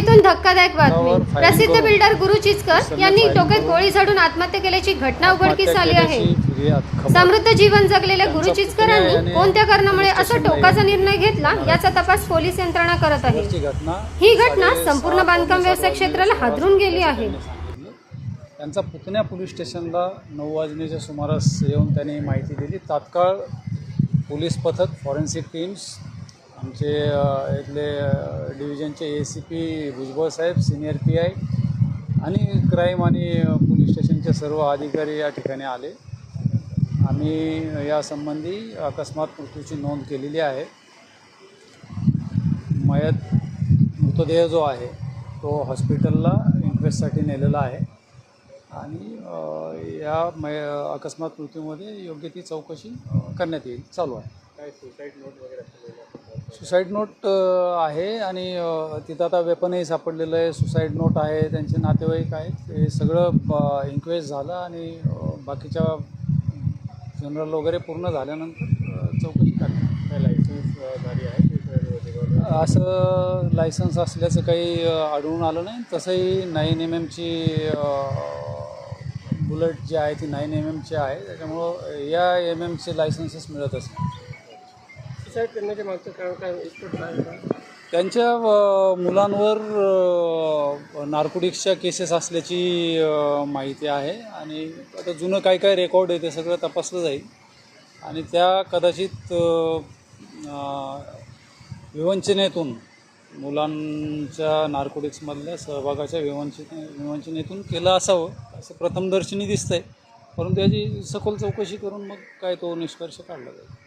परळीतून धक्कादायक बातमी. प्रसिद्ध बिल्डर गुरु चिचकर यांनी डोक्यात गोळी झाडून आत्महत्या केल्याची घटना उघडकीस आली आहे. समृद्ध जीवन जगलेल्या गुरु चिचकरांनी कोणत्या कारणामुळे असा टोकाचा निर्णय घेतला याचा तपास पोलीस यंत्रणा करत आहे. ही घटना संपूर्ण बांधकाम व्यवसाय क्षेत्राला हादरून गेली आहे. त्यांचा पुतण्या पोलीस स्टेशनला नऊ वाजण्याच्या सुमारास येऊन त्यांनी माहिती दिली. तात्काळ पोलीस पथक फॉरेन्सिक टीम्स आमचे इथले डिव्हिजनचे ए सी पी भुजबळ साहेब सिनियर पी आय आणि क्राईम आणि पोलीस स्टेशनचे सर्व अधिकारी या ठिकाणी आले. आम्ही यासंबंधी अकस्मात मृत्यूची नोंद केलेली आहे. मयत मृतदेह जो आहे तो हॉस्पिटलला इन्क्वेस्टसाठी नेलेला आहे. आणि या मय अकस्मात मृत्यूमध्ये योग्य ती चौकशी करण्यात येईल. चालू आहे. काय सुसाईड नोट वगैरे सुसाईड नोट आहे आणि तिथं आता वेपनही सापडलेलं आहे. सुसाईड नोट आहे त्यांचे नातेवाईक आहेत. हे सगळं इन्क्वेस्ट झालं आणि बाकीच्या जनरल वगैरे पूर्ण झाल्यानंतर चौकशी काय लायसन्स धारी आहे? असं लायसन्स असल्याचं काही आढळून आलं नाही. तसंही नाईन एम एमची बुलेट जी आहे ती नाईन एम एमची आहे. त्याच्यामुळं या एम एमचे लायसन्सेस मिळत असतात सुसाईड करण्याच्या मागचं कारण काय काय त्यांच्या मुलांवर नार्कोटिक्सच्या केसेस असल्याची माहिती आहे. आणि आता जुनं काय काय रेकॉर्ड आहे ते सगळं तपासलं जाईल. आणि त्या कदाचित विवंचनेतून मुलांच्या नार्कोटिक्समधल्या सहभागाच्या विवंचने विवंचनेतून केलं असावं असं प्रथमदर्शनी दिसतंय. परंतु याची सखोल चौकशी करून मग काय तो निष्कर्ष काढला जाईल.